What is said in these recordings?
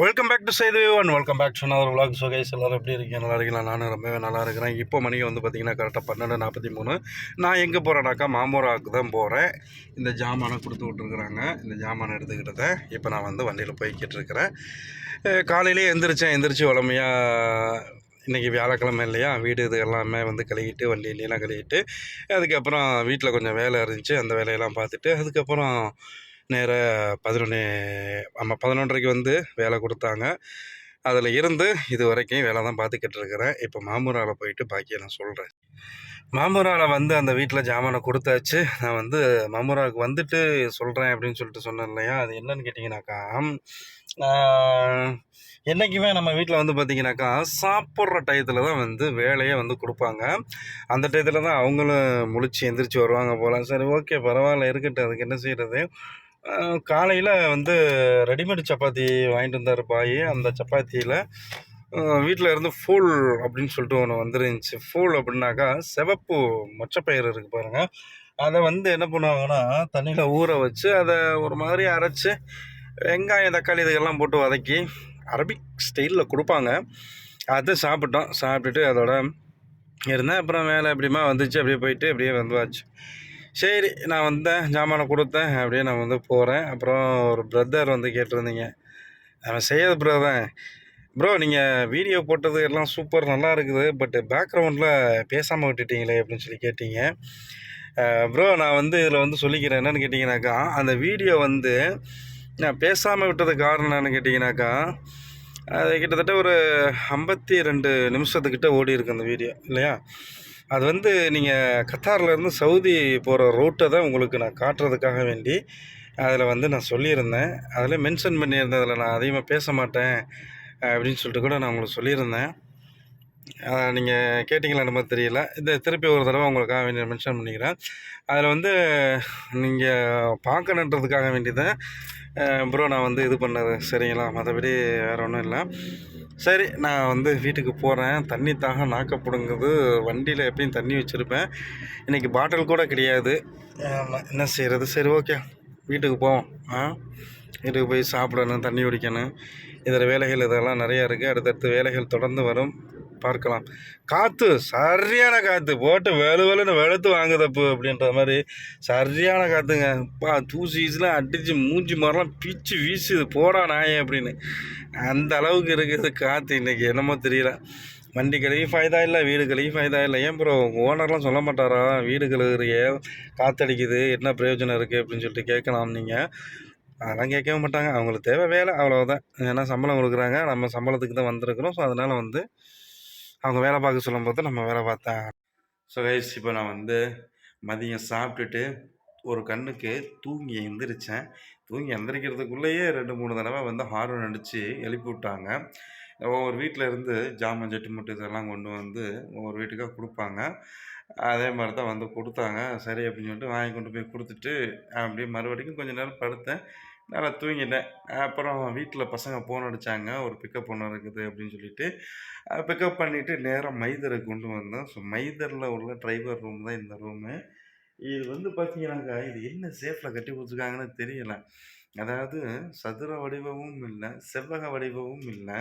Welcome back to Sethu one welcome back to another vlog. So guys எல்லோரும் எப்படி இருக்கீங்க? நல்லா இருக்கீங்களா? நானும் ரொம்பவே நல்லா இருக்கிறேன். இப்போ மணிக்கு வந்து பார்த்தீங்கன்னா கரெக்டாக பன்னெண்டு நாற்பத்தி மூணு. நான் எங்கே போகிறேன்னாக்கா மாமூராவுக்கு தான் போகிறேன் இந்த ஜாமானை கொடுத்து விட்ருக்குறாங்க இந்த ஜாமானை எடுத்துக்கிட்டதை இப்போ நான் வந்து வண்டியில் போய்கிட்டு இருக்கிறேன். காலையிலே எந்திரிச்சேன். எந்திரிச்சு வளமையாக இன்றைக்கி வியாழக்கிழமை இல்லையா? வீடு இது எல்லாமே வந்து கழுவிட்டு வண்டி இல்லையெல்லாம் கழுவிட்டு அதுக்கப்புறம் வீட்டில் கொஞ்சம் வேலை இருந்துச்சு. அந்த வேலையெல்லாம் பார்த்துட்டு அதுக்கப்புறம் நேராக பதினொன்று ஆமாம் பதினொன்றரைக்கு வந்து வேலை கொடுத்தாங்க. அதில் இருந்து இது வரைக்கும் வேலை தான் பார்த்துக்கிட்டு இருக்கிறேன். இப்போ மாமூராவில் போயிட்டு பாக்கியை நான் சொல்கிறேன் மாமூராவில் வந்து அந்த வீட்டில் ஜாமானை கொடுத்தாச்சு. நான் வந்து மாமூராவுக்கு வந்துட்டு சொல்கிறேன் அப்படின்னு சொல்லிட்டு சொன்னேன் இல்லையா? அது என்னன்னு கேட்டிங்கனாக்கா என்றைக்குமே நம்ம வீட்டில் வந்து பார்த்திங்கனாக்கா சாப்பிட்ற டயத்தில் தான் வந்து வேலையை வந்து கொடுப்பாங்க. அந்த டயத்தில் தான் அவங்களும் முழிச்சு எந்திரிச்சு வருவாங்க போல். சரி ஓகே பரவாயில்ல இருக்கட்டும். அதுக்கு என்ன செய்கிறது காலையில் வந்து ரெடிமேட் சப்பாத்தி வாங்கிட்டு வந்தார் பாய். அந்த சப்பாத்தியில் வீட்டில் இருந்து ஃபூல் அப்படின்னு சொல்லிட்டு ஒன்று வந்துருந்துச்சு. ஃபூல் அப்படின்னாக்கா சிவப்பு மொச்சப்பயிறு இருக்குது பாருங்கள் அதை வந்து என்ன பண்ணுவாங்கன்னா தண்ணியில் ஊற வச்சு அதை ஒரு மாதிரி அரைச்சி வெங்காயம் தக்காளி இதுக்கெல்லாம் போட்டு வதக்கி அரபிக் ஸ்டைலில் கொடுப்பாங்க. அதை சாப்பிட்டோம். சாப்பிட்டுட்டு அதோட இருந்தேன். அப்புறம் வேலை எப்படிமா வந்துச்சு? அப்படியே போயிட்டு அப்படியே வந்துவாச்சு சரி நான் வந்தேன் ஜாமானை கொடுத்தேன் அப்படியே நான் வந்து போகிறேன் அப்புறம் ஒரு பிரதர் வந்து கேட்டிருந்தீங்க. அவன் செய்யாத ப்ரோ தான். ப்ரோ நீங்கள் வீடியோ போட்டது எல்லாம் சூப்பர் நல்லா இருக்குது பட் பேக்ரவுண்டில் பேசாமல் விட்டுட்டீங்களே அப்படின்னு சொல்லி கேட்டீங்க. ப்ரோ நான் வந்து இதில் வந்து சொல்லிக்கிறேன் என்னென்னு கேட்டிங்கனாக்கா அந்த வீடியோ வந்து நான் பேசாமல் விட்டது காரணம் என்னன்னு கேட்டிங்கனாக்கா அது கிட்டத்தட்ட ஒரு ஐம்பத்தி ரெண்டு நிமிஷத்துக்கிட்ட ஓடி இருக்கு அந்த வீடியோ இல்லையா? அது வந்து நீங்கள் கத்தார்லேருந்து சவுதி போகிற ரூட்டை தான் உங்களுக்கு நான் காட்டுறதுக்காக வேண்டி அதில் வந்து நான் சொல்லியிருந்தேன். அதில் மென்ஷன் பண்ணியிருந்தேன். அதில் நான் அதிகமாக பேச மாட்டேன் அப்படின்னு சொல்லிட்டு கூட நான் உங்களுக்கு சொல்லியிருந்தேன். நீங்கள் கேட்டிங்களா நம்ம தெரியல. இந்த திருப்பி ஒரு தடவை உங்களுக்காக வேண்டிய மென்ஷன் பண்ணிக்கிறேன். அதில் வந்து நீங்கள் பார்க்கணுன்றதுக்காக வேண்டியதான் ப்ரோ நான் வந்து இது பண்ணது சரிங்களா? மற்றபடி வேறு ஒன்றும் இல்லை. சரி நான் வந்து வீட்டுக்கு போகிறேன் தண்ணி தாக நாக்கப்படுங்குது வண்டியில் எப்பயும் தண்ணி வச்சுருப்பேன். இன்றைக்கி பாட்டில் கூட கிடையாது. என்ன செய்கிறது சரி ஓகே வீட்டுக்கு போவோம். ஆ? வீட்டுக்கு போய் சாப்பிடணும் தண்ணி குடிக்கணும். இதில் வேலைகள் இதெல்லாம் நிறையா இருக்குது அடுத்தடுத்து வேலைகள் தொடர்ந்து வரும். பார்க்கலாம். காற்று சரியான காற்று போட்டு வெளு வெளுன்னு வெளுத்து வாங்குதப்பு அப்படின்ற மாதிரி சரியான காற்றுங்க பா தூசி ஈஸிலாம் அடித்து மூஞ்சி மாதிரிலாம் பிச்சு வீசுது. போடா நாயே அப்படின்னு. அந்த அளவுக்கு இருக்குது காற்று இன்றைக்கி என்னமோ தெரியல. வண்டி கழுவி ஃபைதா இல்லை வீடு கழுவி ஃபைதா இல்லை. ஏன் ப்ரோ ஓனர்லாம் சொல்ல மாட்டாரா? வீடு கழுவுறிய காற்றடிக்குது என்ன பிரயோஜனம் இருக்குது அப்படின்னு சொல்லிட்டு கேட்கலாம் நீங்கள் அதெல்லாம் கேட்கவே மாட்டாங்க. அவங்களுக்கு தேவை வேலை அவ்வளோதான் ஏன்னா சம்பளம் கொடுக்குறாங்க. நம்ம சம்பளத்துக்கு தான் வந்திருக்கிறோம். ஸோ அதனால் வந்து அவங்க வேலை பார்க்க சொல்லும் போது நம்ம வேலை பார்த்தா. ஸோ கைஸ் இப்போ நான் வந்து மதியம் சாப்பிட்டுட்டு ஒரு கண்ணுக்கு தூங்கி எந்திரிச்சேன். தூங்கி எந்திரிக்கிறதுக்குள்ளேயே ரெண்டு மூணு தடவை வந்து ஹார்ன் அடித்து எழுப்பி விட்டாங்க. ஒவ்வொரு வீட்டில் இருந்து ஜாமான் ஜெட்டு முட்டு இதெல்லாம் கொண்டு வந்து ஒவ்வொரு வீட்டுக்காக கொடுப்பாங்க. அதே மாதிரி தான் வந்து கொடுத்தாங்க. சரி அப்படின்னு சொல்லிட்டு வாங்கி கொண்டு போய் கொடுத்துட்டு அப்படியே மறுபடியும் கொஞ்ச நேரம் படுத்தேன். நல்லா தூங்கிட்டேன். அப்புறம் வீட்டில் பசங்க ஃபோன் அடித்தாங்க ஒரு பிக்கப் ஒன்று இருக்குது அப்படின்னு சொல்லிட்டு பிக்கப் பண்ணிவிட்டு நேராக மைதரை கொண்டு வந்தோம் ஸோ மைதரில் உள்ள டிரைவர் ரூம் தான் இந்த ரூமு இது வந்து பார்த்தீங்கன்னாக்கா இது என்ன சேஃபில் கட்டி கொடுத்துருக்காங்கன்னு தெரியல. அதாவது சதுர வடிவமும் இல்லை செவ்வக வடிவமும் இல்லை.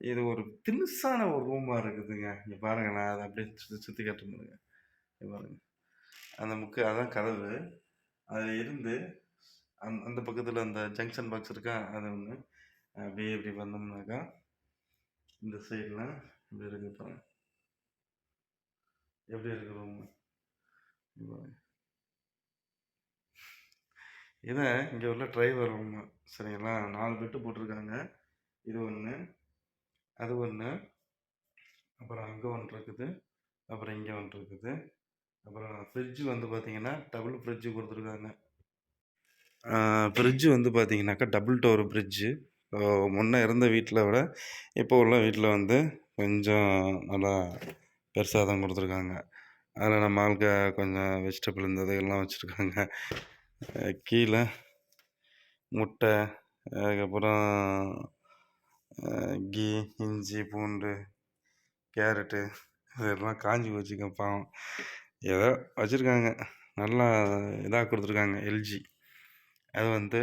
இது ஒரு தினுசான ஒரு ரூமாக இருக்குதுங்க. இங்கே பாருங்களேன் அதை அப்படியே சுற்றி சுற்றி காட்டுங்க முடியுங்க பாருங்கள் பாருங்க. அந்த முக்கு அதான் கதவு. அதில் இருந்து அந் அந்த பக்கத்தில் அந்த ஜங்ஷன் பாக்ஸ் இருக்கா? அது ஒன்று அப்படியே இப்படி வந்தோம்னாக்கா இந்த சைடில் இப்படி இருக்கு பாருங்க எப்படி இருக்கு ரூம் இதை இங்கே உள்ள டிரைவர் ரூம் சரிங்களா? நாலு பெட்டு போட்டிருக்காங்க. இது ஒன்று அது ஒன்று அப்புறம் அங்கே ஒன்று இருக்குது. அப்புறம் இங்கே ஒன்று இருக்குது. அப்புறம் ஃப்ரிட்ஜு வந்து பார்த்தீங்கன்னா டபுள் ஃப்ரிட்ஜு கொடுத்துருக்காங்க. ஃப்ரிட்ஜு வந்து பார்த்திங்கனாக்கா டபுள் டோர் ஃப்ரிட்ஜு முன்னே இருந்த வீட்டில் விட இப்போ உள்ள வீட்டில் வந்து கொஞ்சம் நல்லா பெருசாக தான் கொடுத்துருக்காங்க. அதில் நம்ம ஆளுக்க கொஞ்சம் வெஜிடபிள் இந்த இதெல்லாம் வச்சுருக்காங்க. கீழே முட்டை அதுக்கப்புறம் கீ இஞ்சி பூண்டு கேரட்டு இதெல்லாம் காஞ்சி வச்சுக்க பாவம். ஏதோ வச்சுருக்காங்க. நல்லா இதாக கொடுத்துருக்காங்க எல்ஜி. அது வந்து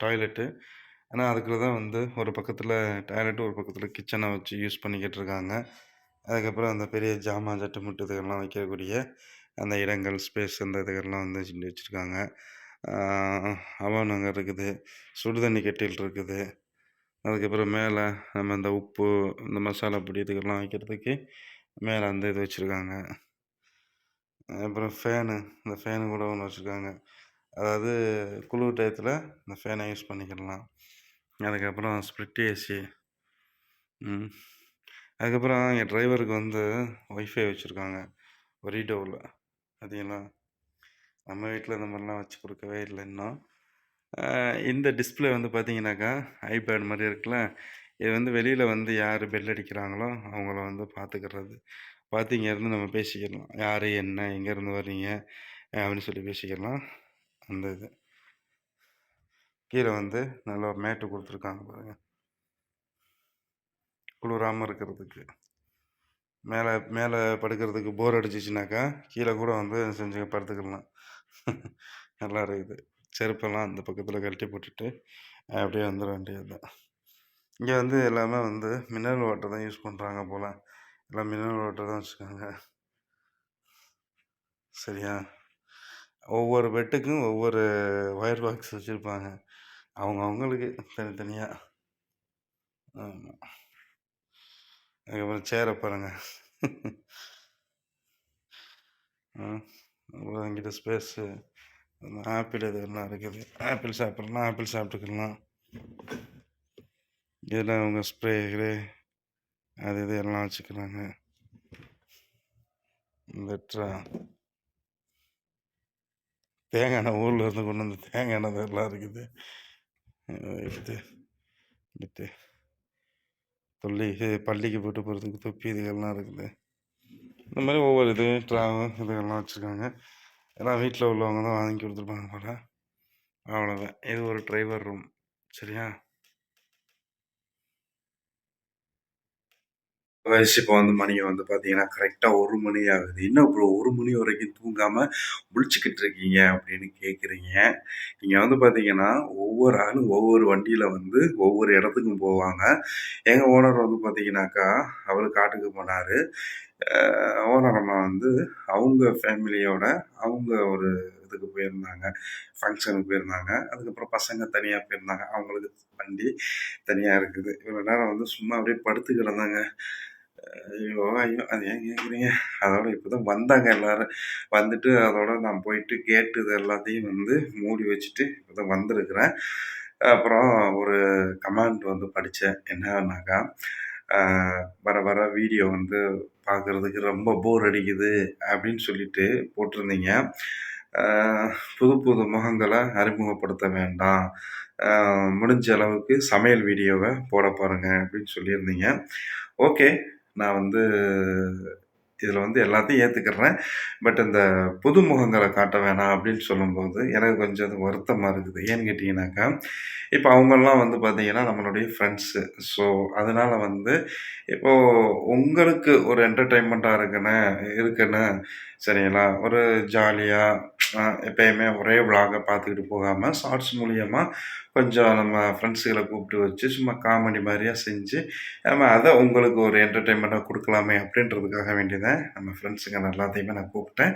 டாய்லெட்டு. ஆனால் அதுக்குள்ள தான் வந்து ஒரு பக்கத்தில் டாய்லெட் ஒரு பக்கத்தில் கிச்சனை வச்சு யூஸ் பண்ணிக்கிட்டு இருக்காங்க. அதுக்கப்புறம் அந்த பெரிய ஜாமான் சட்டு முட்டு இதுகள்லாம் வைக்கக்கூடிய அந்த இடங்கள் ஸ்பேஸ் அந்த இதுகள்லாம் வந்து செஞ்சு வச்சுருக்காங்க. அவன் அங்கே இருக்குது சுடுதண்ணி கெட்டில் இருக்குது. அதுக்கப்புறம் மேலே நம்ம இந்த உப்பு இந்த மசாலா பொடி இதுக்கெல்லாம் வைக்கிறதுக்கு மேலே அந்த இது வச்சுருக்காங்க. அப்புறம் ஃபேனு இந்த ஃபேனு கூட ஒன்று வச்சுருக்காங்க. அதாவது குளிர் டயத்தில் இந்த ஃபேனை யூஸ் பண்ணிக்கிடலாம். அதுக்கப்புறம் ஸ்ப்ரிட் ஏசி. அதுக்கப்புறம் என் டிரைவருக்கு வந்து ஒய்ஃபை வச்சுருக்காங்க. ஒரிடோவில். பார்த்தீங்களா நம்ம வீட்டில் இந்த மாதிரிலாம் வச்சு கொடுக்கவே இல்லை இன்னும். இந்த டிஸ்பிளே வந்து பார்த்தீங்கன்னாக்கா ஐபேட் மாதிரி இருக்குல்ல. இது வந்து வெளியில் வந்து யார் பெல் அடிக்கிறாங்களோ அவங்கள வந்து பார்த்துக்கிறது பார்த்து இங்கேருந்து நம்ம பேசிக்கலாம் யார் என்ன எங்கேருந்து வர்றீங்க அப்படின்னு சொல்லி பேசிக்கலாம் அந்த இது. கீழே வந்து நல்லா மேட்டு கொடுத்துருக்காங்க பாருங்க. குளிராமல் இருக்கிறதுக்கு. மேலே மேலே படுக்கிறதுக்கு போர் அடிச்சிச்சுனாக்கா கீழே கூட வந்து செஞ்சு படுத்துக்கலாம். நல்லா இருக்குது. செருப்பெல்லாம் அந்த பக்கத்தில் கழட்டி போட்டுட்டு அப்படியே வந்துட வேண்டியது தான் இங்கே வந்து எல்லாமே வந்து மினரல் வாட்டர் தான் யூஸ் பண்ணுறாங்க போல். எல்லாம் மினரல் வாட்டர் தான் வச்சுருக்காங்க. சரியா? ஒவ்வொரு பெட்டுக்கும் ஒவ்வொரு ஒயர் பாக்ஸ் வச்சுருப்பாங்க. அவங்க அவங்களுக்கு தனித்தனியாக ஆமாம் அதுக்கப்புறம் சேரை பாருங்கள் அப்புறம் எங்கிட்ட ஸ்பேஸு ஆப்பிள் இதெல்லாம் இருக்குது. ஆப்பிள் சாப்பிட்றலாம் ஆப்பிள் சாப்பிட்டுக்கலாம். இதெல்லாம் அவங்க ஸ்ப்ரே அது இது எல்லாம் வச்சுக்கிறாங்க. லெட்ரா தேங்காய் எண்ணெய் ஊரில் இருந்து கொண்டு வந்து தேங்காய் எண்ணெய் எல்லாம் இருக்குது. எடுத்து எடுத்து இது தொல்லி பள்ளிக்கு போட்டு போகிறதுக்கு தொப்பி இதுகள்லாம் இருக்குது. இந்த மாதிரி ஒவ்வொரு இது ட்ராவல் இதுகள்லாம் வச்சுருக்காங்க. எல்லாம் வீட்டில் உள்ளவங்க தான் வாங்கி கொடுத்துருப்பாங்க போல். அவ்வளோதான் இது ஒரு டிரைவர் ரூம். சரியா? இப்போ வந்து மணி வந்து பார்த்தீங்கன்னா கரெக்டாக ஒரு மணி ஆகுது. இன்னும் இப்போ ஒரு மணி வரைக்கும் தூங்காமல் முழிச்சுக்கிட்டு இருக்கீங்க அப்படின்னு கேட்குறீங்க நீங்கள் வந்து பார்த்தீங்கன்னா ஒவ்வொரு ஆளும் ஒவ்வொரு வண்டியில் வந்து ஒவ்வொரு இடத்துக்கும் போவாங்க. எங்கள் ஓனர் வந்து பார்த்தீங்கன்னாக்கா அவர் காட்டுக்கு போனார். ஓனர் அம்மா வந்து அவங்க ஃபேமிலியோட அவங்க ஒரு இதுக்கு போயிருந்தாங்க. ஃபங்க்ஷனுக்கு போயிருந்தாங்க. அதுக்கப்புறம் பசங்க தனியாக போயிருந்தாங்க. அவங்களுக்கு வண்டி தனியாக இருக்குது. இவ்வளோ நேரம் வந்து சும்மா அப்படியே படுத்து கிடந்தாங்க ஐயோ ஐயோ அது ஏன் கேட்குறீங்க அதோட இப்போ தான் வந்தாங்க எல்லாரும். வந்துட்டு அதோட நான் போயிட்டு கேட்டு இது எல்லாத்தையும் வந்து மூடி வச்சுட்டு இப்போ தான் வந்திருக்கிறேன். அப்புறம் ஒரு கமெண்ட் வந்து படித்தேன் என்னன்னாக்கா வர வர வீடியோ வந்து பார்க்குறதுக்கு ரொம்ப போர் அடிக்குது அப்படின்னு சொல்லிட்டு போட்டிருந்தீங்க. புது புது முகங்களை அறிமுகப்படுத்த வேண்டாம். முடிஞ்ச அளவுக்கு சமையல் வீடியோவை போட பாருங்கள் அப்படின்னு சொல்லியிருந்தீங்க. ஓகே நான் வந்து இதில் வந்து எல்லாத்தையும் ஏற்றுக்கிறேன் பட் இந்த புது முகங்களை காட்ட வேணாம் அப்படின்னு சொல்லும்போது எனக்கு கொஞ்சம் அது வருத்தமாக இருக்குது. ஏன்னு கேட்டிங்கனாக்கா இப்போ அவங்கெல்லாம் வந்து பார்த்திங்கன்னா நம்மளுடைய ஃப்ரெண்ட்ஸு ஸோ அதனால் வந்து இப்போது உங்களுக்கு ஒரு என்டர்டெயின்மெண்ட்டாக இருக்குன்னு இருக்குன்னு சரிங்களா? ஒரு ஜாலியாக எப்பயுமே ஒரே விலாகை பார்த்துக்கிட்டு போகாமல் ஷார்ட்ஸ் மூலியமாக கொஞ்சம் நம்ம ஃப்ரெண்ட்ஸுகளை கூப்பிட்டு வச்சு சும்மா காமெடி மாதிரியாக செஞ்சு நம்ம அதை உங்களுக்கு ஒரு என்டர்டெயின்மெண்ட்டாக கொடுக்கலாமே அப்படின்றதுக்காக வேண்டியதான் நம்ம ஃப்ரெண்ட்ஸுங்க எல்லாத்தையுமே நான் கூப்பிட்டேன்.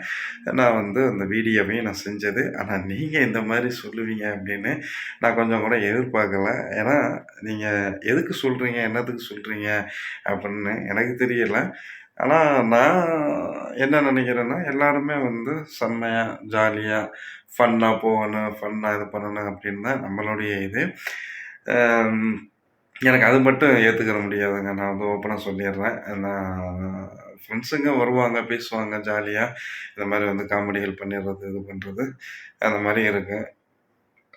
நான் வந்து அந்த வீடியோவையும் நான் செஞ்சது. ஆனால் நீங்கள் இந்த மாதிரி சொல்லுவீங்க அப்படின்னு நான் கொஞ்சம் கூட எதிர்பார்க்கல. ஏன்னா நீங்கள் எதுக்கு சொல்கிறீங்க என்னத்துக்கு சொல்கிறீங்க அப்படின்னு எனக்கு தெரியல. ஆனால் நான் என்ன நினைக்கிறேன்னா எல்லாருமே வந்து செம்மையாக ஜாலியாக ஃபன்னாக போகணும் ஃபன்னாக இது பண்ணணும் அப்படின்னு தான் நம்மளுடைய இது. எனக்கு அது மட்டும் ஏற்றுக்கிற முடியாதுங்க. நான் வந்து ஓப்பனாக சொல்லிடுறேன். நான் ஃப்ரெண்ட்ஸுங்க வருவாங்க பேசுவாங்க ஜாலியாக இந்த மாதிரி வந்து காமெடிகள் பண்ணிடுறது இது பண்ணுறது அந்த மாதிரி இருக்கும்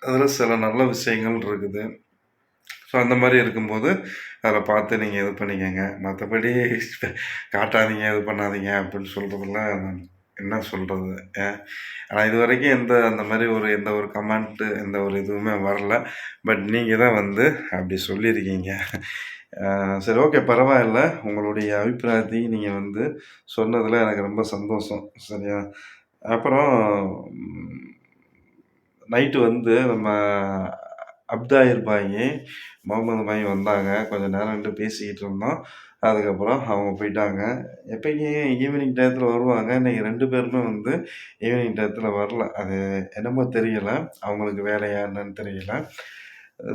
அதில் சில நல்ல விஷயங்கள் இருக்குது. ஸோ அந்த மாதிரி இருக்கும்போது அதில் பார்த்து நீங்கள் இது பண்ணிக்கங்க. மற்றபடி காட்டாதீங்க இது பண்ணாதீங்க அப்படின்னு சொல்கிறதெல்லாம் என்ன சொல்கிறது ஆனால் இது வரைக்கும் எந்த அந்த மாதிரி ஒரு எந்த ஒரு கமெண்ட்டு எந்த ஒரு இதுவுமே வரல. பட் நீங்கள் தான் வந்து அப்படி சொல்லியிருக்கீங்க. சரி ஓகே பரவாயில்ல. உங்களுடைய அபிப்பிராயத்தையும் நீங்கள் வந்து சொன்னதில் எனக்கு ரொம்ப சந்தோஷம் சரியா? அப்புறம் நைட்டு வந்து நம்ம அப்தாயிர் பாய் முகமது பாய் வந்தாங்க. கொஞ்சம் நேரம் நின்று பேசிக்கிட்டு இருந்தோம். அதுக்கப்புறம் அவங்க போயிட்டாங்க. எப்பயுமே ஈவினிங் டயத்தில் வருவாங்க. இன்னைக்கு ரெண்டு பேருமே வந்து ஈவினிங் டயத்தில் வரல. அது என்னமோ தெரியலை. அவங்களுக்கு வேலையா என்னன்னு தெரியல.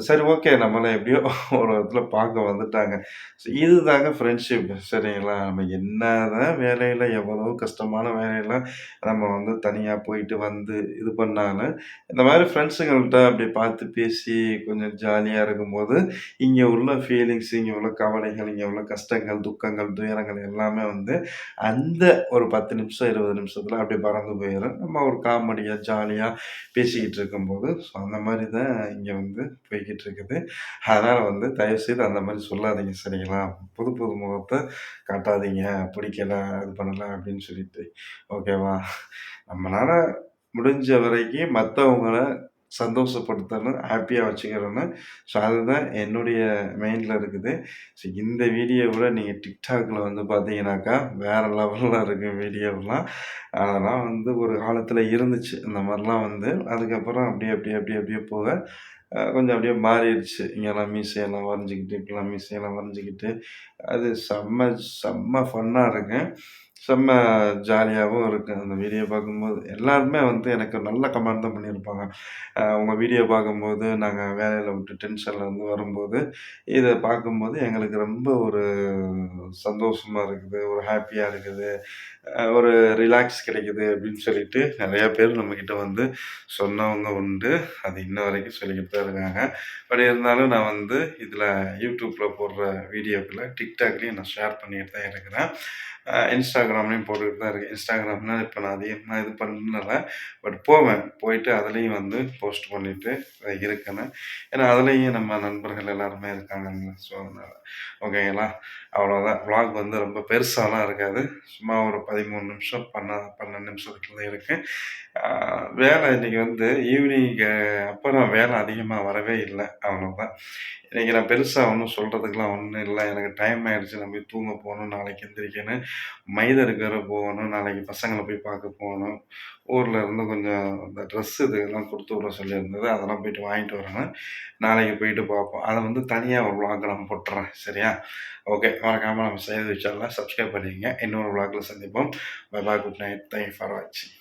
சரி ஓகே நம்மளே எப்படியோ ஒரு இடத்துல பார்க்க வந்துட்டாங்க. ஸோ இதுதாங்க ஃப்ரெண்ட்ஷிப் சரிங்களா? நம்ம என்னதான் வேலையில் எவ்வளோ கஷ்டமான வேலையில் நம்ம வந்து தனியாக போயிட்டு வந்து இது பண்ணாலும் இந்த மாதிரி ஃப்ரெண்ட்ஸுங்கள்ட்ட அப்படி பார்த்து பேசி கொஞ்சம் ஜாலியாக இருக்கும்போது இங்கே உள்ள ஃபீலிங்ஸ் இங்கே உள்ள கவலைகள் இங்கே உள்ள கஷ்டங்கள் துக்கங்கள் துயரங்கள் எல்லாமே வந்து அந்த ஒரு பத்து நிமிஷம் இருபது நிமிஷத்தில் அப்படியே பறந்து போயிடும் நம்ம ஒரு காமெடியாக ஜாலியாக பேசிக்கிட்டு இருக்கும்போது ஸோ அந்த மாதிரி தான் இங்கே வந்து போய்கிட்டு இருக்குது அதனால் வந்து தயவுசெய்து அந்த மாதிரி சொல்லாதீங்க சரிங்களா? புது புது முகத்தை காட்டாதீங்க. பிடிக்கல இது பண்ணலாம் அப்படின்னு சொல்லிட்டு. ஓகேவா? நம்மளால் முடிஞ்ச வரைக்கும் மற்றவங்கள சந்தோஷப்படுத்தணும் ஹாப்பியாக வச்சுக்கிறோன்னு ஸோ அதுதான் என்னுடைய மைண்டில் இருக்குது. ஸோ இந்த வீடியோவில் நீங்கள் டிக்டாக்கில் வந்து பார்த்தீங்கன்னாக்கா வேறு லெவலில் இருக்குது வீடியோவெலாம் அதெல்லாம் வந்து ஒரு காலத்தில் இருந்துச்சு. இந்த மாதிரிலாம் வந்து அதுக்கப்புறம் அப்படியே அப்படியே அப்படியே அப்படியே போக கொஞ்சம் அப்படியே மாறிடுச்சு. இங்கெல்லாம் மீசையெல்லாம் வரைஞ்சிக்கிட்டு இப்படிலாம் மீசையெல்லாம் வரைஞ்சிக்கிட்டு. அது செம்ம செம்ம ஃபன்னாக இருக்கும். செம்ம ஜாலியாகவும் இருக்கும். அந்த வீடியோ பார்க்கும்போது எல்லாருமே வந்து எனக்கு நல்ல கமெண்ட் தான் பண்ணியிருப்பாங்க. உங்கள் வீடியோ பார்க்கும்போது நாங்கள் வேலையில் விட்டு டென்ஷனில் இருந்து வரும்போது இதை பார்க்கும்போது எங்களுக்கு ரொம்ப ஒரு சந்தோஷமாக இருக்குது ஒரு ஹாப்பியாக இருக்குது. ஒரு ரிலாக்ஸ் கிடைக்குது அப்படின்னு சொல்லிட்டு நிறையா பேர் நம்மக்கிட்ட வந்து சொன்னவங்க உண்டு. அது இன்ன வரைக்கும் சொல்லிக்கிட்டு தான் இருக்காங்க. பட் இருந்தாலும் நான் வந்து இதில் யூடியூப்பில் போடுற வீடியோக்களை டிக்டாக்லேயும் நான் ஷேர் பண்ணிட்டு தான் இருக்கிறேன். இன்ஸ்டாகிராம்லேயும் போட்டுக்கிட்டு தான் இருக்கேன். இன்ஸ்டாகிராம்னால் இப்போ நான் அதிகமாக இது பண்ணல. பட் போவேன். போயிட்டு அதுலேயும் வந்து போஸ்ட் பண்ணிட்டு இருக்கேன். ஏன்னா அதுலேயும் நம்ம நண்பர்கள் எல்லாருமே இருக்காங்க ஸோ அதனால். ஓகேங்களா அவ்வளோதான் வ்ளாக் வந்து ரொம்ப பெருசாலாம் இருக்காது. சும்மா ஒரு பதிமூணு நிமிஷம் பண்ண பன்னெண்டு நிமிஷத்துக்குள்ள தான் வேலை இன்னைக்கு வந்து ஈவினிங் அப்புறம் வேலை அதிகமாக வரவே இல்லை அவ்வளோதான் இன்றைக்கி நான் பெருசாக ஒன்றும் சொல்கிறதுக்கெலாம் ஒன்றும் இல்லை. எனக்கு டைம் ஆகிடுச்சு நான் போய் தூங்க போகணும் நாளைக்கு எந்திரிக்கணும் மைதருக்கு வேற போகணும் நாளைக்கு பசங்களை போய் பார்க்க போகணும் ஊரில் இருந்து கொஞ்சம் இந்த ட்ரெஸ் இதெல்லாம் கொடுத்து விட சொல்லியிருந்தது. அதெல்லாம் போயிட்டு வாங்கிட்டு வரணும் நாளைக்கு போயிட்டு பார்ப்போம். அதை வந்து தனியாக ஒரு விளாக் நான் போட்டுறேன். சரியா? ஓகே மறக்காமல் நம்ம செய்து வச்சாலாம் சப்ஸ்கிரைப் பண்ணிக்கங்க. இன்னொரு vlogல சந்திப்போம். Bye bye good night thank you for வாட்சிங்